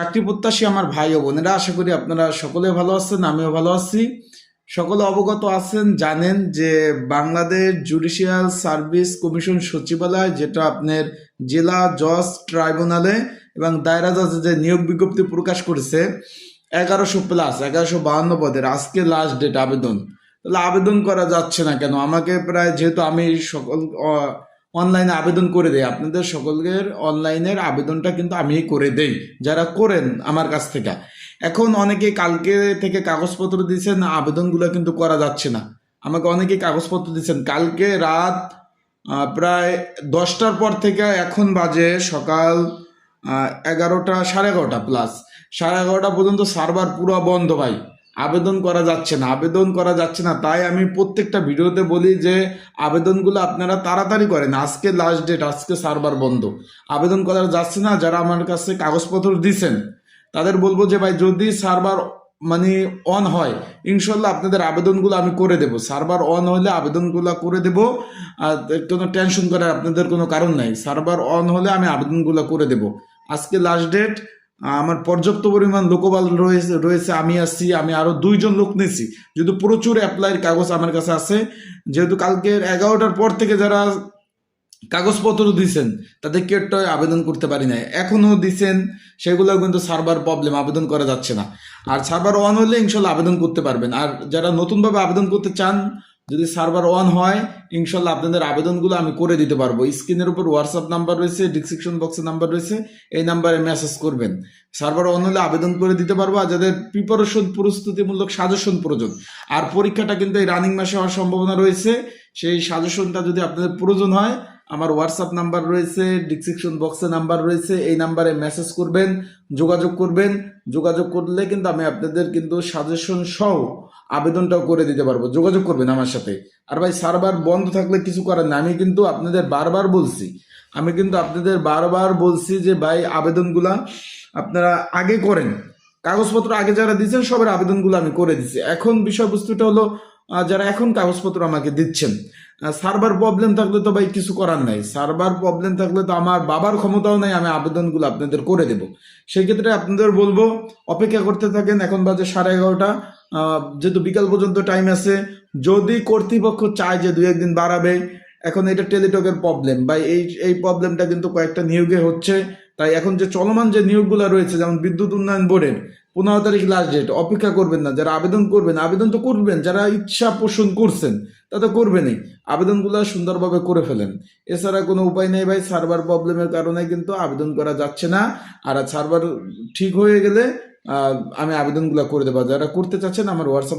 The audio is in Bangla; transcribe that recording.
চাকরি প্রত্যাশী আমার ভাই ও বোনেরা, আশা করি আপনারা সকলে ভালো আছেন, আমিও ভালো আছি। সকলে অবগত আছেন, জানেন যে বাংলাদেশ জুডিশিয়াল সার্ভিস কমিশন সচিবালয়, যেটা আপনার জেলা জজ ট্রাইব্যুনালে এবং দায়রা জজে যে নিয়োগ বিজ্ঞপ্তি প্রকাশ করেছে, এগারোশো প্লাস এগারোশো বাহান্ন পদের আজকে লাস্ট ডেট আবেদন। তাহলে আবেদন করা যাচ্ছে না কেন? আমাকে প্রায়, যেহেতু আমি সকল অনলাইনে আবেদন করে দেয়। আপনাদের সকলের অনলাইনের আবেদনটা কিন্তু আমি করে দেই, যারা করেন আমার কাছ থেকে। এখন অনেকে কালকে থেকে কাগজপত্র দিয়েছেন, আবেদনগুলো কিন্তু করা যাচ্ছে না। আমাকে অনেকে কাগজপত্র দিয়েছেন, কালকে রাত প্রায় দশটার পর থেকে এখন বাজে সকাল এগারোটা, সাড়ে এগারোটা প্লাস সাড়ে এগারোটা পর্যন্ত সার্ভার পুরো বন্ধ ভাই। আবেদন করা যাচ্ছে না, আবেদন করা যাচ্ছে না। তাই আমি প্রত্যেকটা ভিডিওতে বলি যে, আবেদনগুলো আপনারা তাড়াতাড়ি করেন। আজকে লাস্ট ডেট আজকে সার্ভার বন্ধ। আবেদন করা যাচ্ছে না, যারা আমার কাছে কাগজপত্র দিছেন, তাদের বলব যে, ভাই, যদি সার্ভার মানে অন হয় ইনশাল্লাহ আপনাদের আবেদনগুলো আমি করে দেব। সার্ভার অন হলে আবেদনগুলো করে দেব। আর কোনো টেনশন করার আপনাদের কোনো কারণ নাই। সার্ভার অন হলে আমি আবেদনগুলো করে দেব। আজকে লাস্ট ডেট আমার পর্যাপ্ত পরিমাণ লোকবল রয়েছে রয়েছে, আমি আসছি, আমি আরও দুইজন লোক নিয়েছি যেহেতু প্রচুর অ্যাপ্লাইয়ের কাগজ আমার কাছে আছে, যেহেতু কালকের এগারোটার পর থেকে যারা কাগজপত্র দিছেন, তাদের কেটটায় আবেদন করতে পারি নাই। এখনও দিছেন সেগুলো কিন্তু সার্ভার প্রবলেম আবেদন করা যাচ্ছে না। আর সার্ভার অন হলে ইনশাল্লাহ আবেদন করতে পারবেন। আর যারা নতুনভাবে আবেদন করতে চান যদি সার্ভার অন হয়, ইনশাল্লাহ আপনাদের আবেদনগুলো আমি করে দিতে পারব। স্ক্রিনের উপর হোয়াটসঅ্যাপ নাম্বার রয়েছে ডিসক্রিপশন বক্সের নাম্বার রয়েছে, এই নাম্বারে মেসেজ করবেন। সার্ভার অন হলে আবেদন করে দিতে পারব আর যাদের প্রিপারেশন প্রস্তুতিমূলক সাজেশন প্রয়োজন। আর পরীক্ষাটা কিন্তু এই রানিং মাসে হওয়ার সম্ভাবনা রয়েছে। সেই সাজেশনটা যদি আপনাদের প্রয়োজন হয়, আমার হোয়াটসঅ্যাপ নাম্বার রয়েছে ডিসক্রিপশন বক্সে নাম্বার রয়েছে, এই নাম্বারে মেসেজ করবেন, যোগাযোগ করবেন। যোগাযোগ করলে কিন্তু আমি আপনাদের কিন্তু সাজেশন সহ আবেদনটাও করে দিতে পারব। যোগাযোগ করবেন আমার সাথে। আর ভাই সার্ভার বন্ধ থাকলে কিছু করার না আমি কিন্তু আপনাদের বারবার বলছি, আমি কিন্তু আপনাদের বারবার বলছি যে ভাই, আবেদনগুলা আপনারা আগে করেন। কাগজপত্র আগে যারা দিয়েছেন, সবার আবেদনগুলো আমি করে দিচ্ছি এখন বিষয়বস্তুটা হলো যারা এখন কাগজপত্র আমাকে দিচ্ছেন সার্ভার প্রবলেম থাকলে তো ভাই কিছু করার নাই। সার্ভার প্রবলেম থাকলে তো আমার বাবার ক্ষমতাও নাই, আমি আবেদনগুলো আপনাদের করে দেব। সেই ক্ষেত্রে আপনাদের বলব, অপেক্ষা করতে থাকেন, এখন বাজে সাড়ে এগারোটা যেহেতু বিকাল পর্যন্ত টাইম আছে, যদি কর্তৃপক্ষ চায় যে দু একদিন বাড়াবে, এখন এটা টেলিটকের প্রবলেম বা এই এই প্রবলেমটা কিন্তু কয়েকটা নিয়োগে হচ্ছে, তাই এখন যে চলমান যে নিয়োগগুলো রয়েছে, যেমন বিদ্যুৎ উন্নয়ন বোর্ডের পনেরো তারিখ লাস্ট ডেট অপেক্ষা করবেন না, যারা আবেদন করবেন, আবেদন তো করবেন, যারা ইচ্ছা পোষণ করছেন, তা তো করবেনই। আবেদনগুলো সুন্দরভাবে করে ফেলেন। এছাড়া কোনো উপায় নেই ভাই সার্ভার প্রবলেমের কারণে কিন্তু আবেদন করা যাচ্ছে না। আর সার্ভার ঠিক হয়ে গেলে আমি আবেদনগুলো করে দেবো। যারা করতে চাচ্ছেন, আমার হোয়াটসঅ্যাপে